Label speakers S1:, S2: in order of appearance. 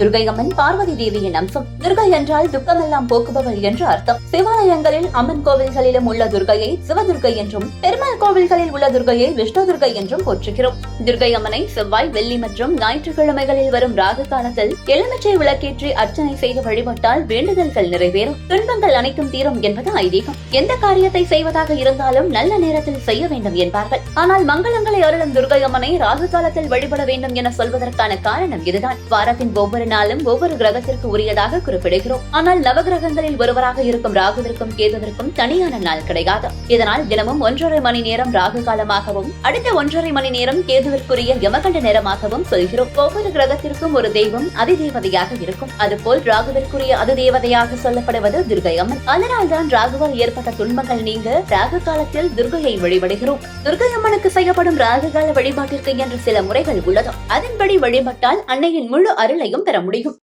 S1: துர்கை அம்மன் பார்வதி தேவியின் அம்சம். துர்கை என்றால் துக்கமெல்லாம் போக்குபவள் என்று அர்த்தம். சிவாலயங்களில் அம்மன் கோவில்களிலும் உள்ள துர்கையை சிவதுர்கை என்றும் பெருமாள் கோவில்களில் உள்ள துர்கையை விஷ்ணு துர்கை என்றும் போற்றுகிறோம். துர்கை அம்மனை செவ்வாய் வெள்ளி மற்றும் ஞாயிற்றுக்கிழமைகளில் வரும் ராகு காலத்தில் எலுமிச்சை விளக்கேற்றி அர்ச்சனை செய்து வழிபட்டால் வேண்டுதல்கள் நிறைவேறும். துன்பங்கள் அனைத்தும் தீரும் என்பது ஐதீகம். எந்த காரியத்தை செய்வதாக இருந்தாலும் நல்ல நேரத்தில் செய்ய வேண்டும் என்பார்கள். ஆனால் மங்களங்களை அருளும் துர்கை அம்மனை ராகு காலத்தில் வழிபட வேண்டும் என சொல்வதற்கான காரணம் இதுதான். வாரத்தின் ஒவ்வொரு நாளும் ஒவ்வொரு கிரகத்திற்கு உரியதாக குறிப்பிடுகிறோம். ஆனால் நவகிரகங்களில் ஒருவராக இருக்கும் ராகுவிற்கும் கேதுவிற்கும் தனியான நாள் கிடையாது. இதனால் தினமும் ஒன்றரை மணி நேரம் ராகு காலமாகவும் அடுத்த ஒன்றரை மணி நேரம் கேதுவிற்குரிய யமகண்ட நேரமாகவும் சொல்கிறோம். ஒவ்வொரு கிரகத்திற்கும் ஒரு தெய்வம் அதிதேவதையாக இருக்கும். அதுபோல் ராகுவிற்குரிய அதிதேவதையாக சொல்லப்படுவது துர்கை அம்மன் அதனால்தான் ராகுவால் ஏற்பட்ட துன்பங்கள் நீங்க ராகு காலத்தில் துர்கையை வழிபடுகிறோம். துர்கை அம்மனுக்கு செய்யப்படும் ராகு கால வழிபாட்டிற்கு என்று சில முறைகள் உள்ளது. அதன்படி வழிபட்டால் அன்னையின் முழு அருளையும் பெற முடியும்